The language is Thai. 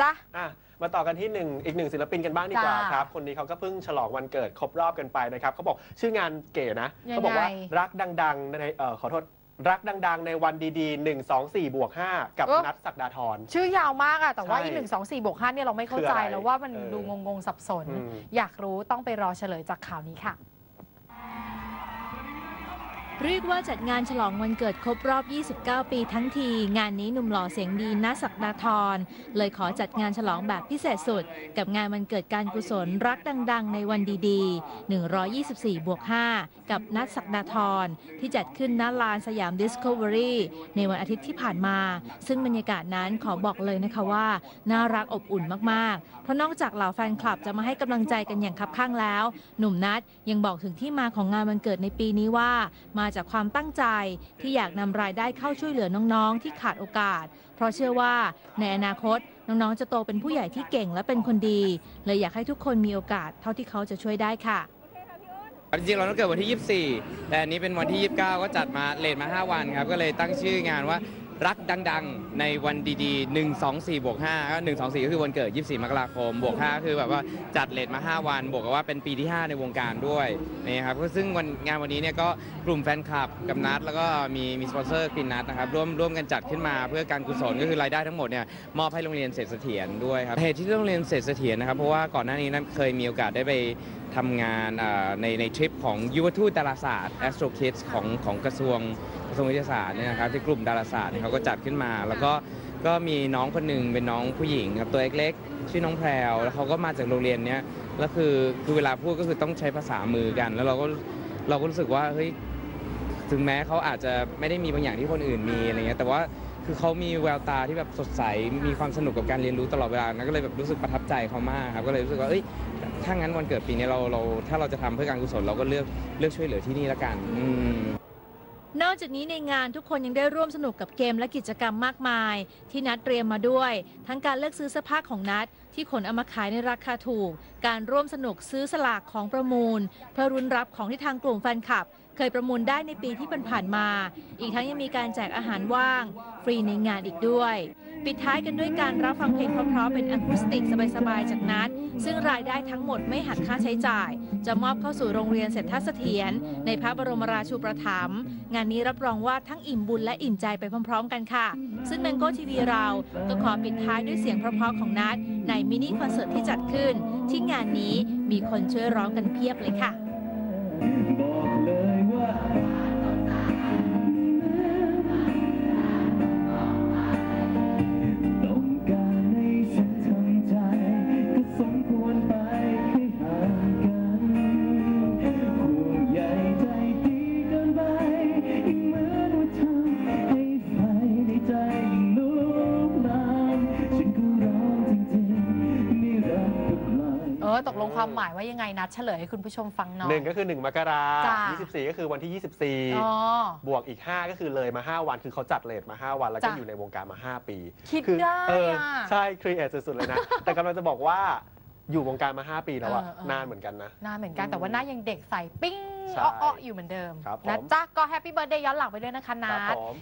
จ้ะอะมาต่อกันที่หนึ่งอีกหนึ่งศิลปินกันบ้างดีกว่าจ้าครับ คนนี้เขาก็เพิ่งฉลองวันเกิดครบรอบกันไปนะครับเขาบอกชื่องานเก๋นะยังไง เขาบอกว่ารักดังๆในเออขอโทษรักดังๆ ในวันดีๆ 1 2 4บวก5กับเออนัทศักดาธร ชื่อยาวมากอะแต่ว่าใช่อีหนึ่งสองสี่บวกห้าเนี่ยเราไม่เข้าใจคืออะไรแล้วว่ามันเออดูงงๆสับสน อืม อยากรู้ต้องไปรอเฉลยจากข่าวนี้ค่ะ เรียกว่าจัดงานฉลองวันเกิดครบรอบ 29 ปีทั้งที งานนี้หนุ่มหล่อเสียงดีนัศักดาธรเลยขอจัดงานฉลองแบบพิเศษสุด กับงานวันเกิดการกุศลรักดัง ๆ ในวันดีๆ 124 บวก 5 กับนัทศักดาธรที่จัดขึ้นณลานสยามดิสคัฟเวอรี่ในวันอาทิตย์ที่ผ่านมา ซึ่งบรรยากาศนั้นขอบอกเลยนะคะว่า น่ารักอบอุ่นมากๆ เพราะนอกจากเหล่าแฟนคลับจะมาให้กำลังใจกันอย่างคับข้างแล้ว หนุ่มนัทยังบอกถึงที่มาของงานวันเกิดในปีนี้ว่ามาาจากความตั้งใจที่อยากนำรายได้เข้าช่วยเหลือน้องๆ ที่ขาดโอกาส เพราะเชื่อว่าในอนาคตน้องๆ จะโตเป็นผู้ใหญ่ที่เก่งและเป็นคนดี เลยอยากให้ทุกคนมีโอกาสเท่าที่เขาจะช่วยได้ค่ะ จริงๆ เราต้องเกิดวันที่ 24 แต่อันนี้เป็นวันที่ 29 ก็จัดมาเลทมา 5 วันครับ ก็เลยตั้งชื่องานว่า รักดังๆ ในวันดีๆ 1 2 4บวก5ก็1 2 4 ก็คือวันเกิด 24 มกราคมบวก 5 คือแบบว่าจัดเลทมา 5 วัน บวกกับว่าเป็นปีที่ 5 ในวงการด้วยนี่ครับก็ซึ่งวันงานวันนี้เนี่ยก็กลุ่มแฟนคลับกับนัดแล้วก็มีมีสปอนเซอร์กินนัดนะครับร่วมร่วมกันจัดขึ้นมาเพื่อการกุศลก็คือรายได้ทั้งหมดเนี่ยมอบให้โรงเรียนเศรษฐเสถียรด้วยครับเหตุที่โรงเรียนเศรษฐเสถียรนะครับเพราะว่าก่อนหน้านี้นั้นเคยมีโอกาสได้ไปทำงานในในทริปของยุวทูตดาราศาสตร์ Astro Kids ของของกระทรวงกระทรวงวิทยาศาสตร์เนี่ยนะครับที่กลุ่มดาราศาสตร์เขาก็จัดขึ้นมา แล้วก็ก็มีน้องคนหนึ่งเป็นน้องผู้หญิงครับตัวเล็กๆชื่อน้องแพรวแล้วเขาก็มาจากโรงเรียนเนี้ยแล้วคือคือเวลาพูดก็คือต้องใช้ภาษามือกัน แล้วเราก็เราก็รู้สึกว่าเฮ้ยถึงแม้เขาอาจจะไม่ได้มีบางอย่างที่คนอื่นมีอะไรเงี้ยแต่ว่าคือเขามีแววตาที่แบบสดใส มีความสนุกกับการเรียนรู้ตลอดเวลานะก็เลยแบบรู้สึกประทับใจเขามากครับ ก็เลยรู้สึกว่า เอ้ย ถ้างั้นวันเกิดปีนี้เราเราถ้าเราจะทำเพื่อการกุศลเราก็เลือกเลือกช่วยเหลือที่นี่ละกัน อืม นอกจากนี้ในงานทุกคนยังได้ร่วมสนุกกับเกมและกิจกรรมมากมาย ที่นัดเตรียมมาด้วย ทั้งการเลือกซื้อเสื้อผ้าของนัดที่ขนเอามาขายในราคาถูก การร่วมสนุกซื้อสลากของประมูล เพื่อรุนรับของที่ทางกลุ่มแฟนคลับ เคยประมูลได้ในปีที่ผ่านๆมา อีกทั้งยังมีการแจกอาหารว่าง ฟรีในงานอีกด้วย ปิดท้ายกันด้วยการรับฟังเพลงเพราะๆเป็นอะคูสติกสบายๆจากนัดซึ่งรายได้ทั้งหมดไม่หักค่าใช้จ่าย จะมอบเข้าสู่โรงเรียนเศรษฐเสถียรในพระบรมราชูปถัมภ์งานนี้รับรองว่าทั้งอิ่มบุญและอิ่มใจไปพร้อม ๆ กันค่ะ ซึ่งแมงโก้ทีวีเราก็ขอปิดท้ายด้วยเสียงเพราะๆของนัดในมินิคอนเสิร์ตที่จัดขึ้น ที่งานนี้มีคนช่วยร้องกันเพียบเลยค่ะ ตกลงความหมายว่ายังไงนัดเฉลยให้คุณผู้ชมฟังหน่อยหนึ่งก็คือ 1 มกราจ้า24ก็คือวันที่ อ๋อ 24 บวกอีก 5 ก็คือเลยมา 5 วันคือเขาจัดเลทมา 5 วัน แล้วก็จ้ะอยู่ในวงการมา 5 ปีคิดคือได้เอออะใช่ครีเอทสุดๆเลยนะ แต่กำลังจะบอกว่าอยู่วงการมา 5 ปีแล้วอะเออเออ นานเหมือนกันนะ หน้าเหมือนกันแต่ว่าหน้ายังเด็กใสปิ้งใช่อ้อๆอยู่เหมือนเดิมครับผม นะจ๊ะก็แฮปปี้เบิร์ดเดย์ย้อนหลังไปด้วยนะคะนัครับด ผม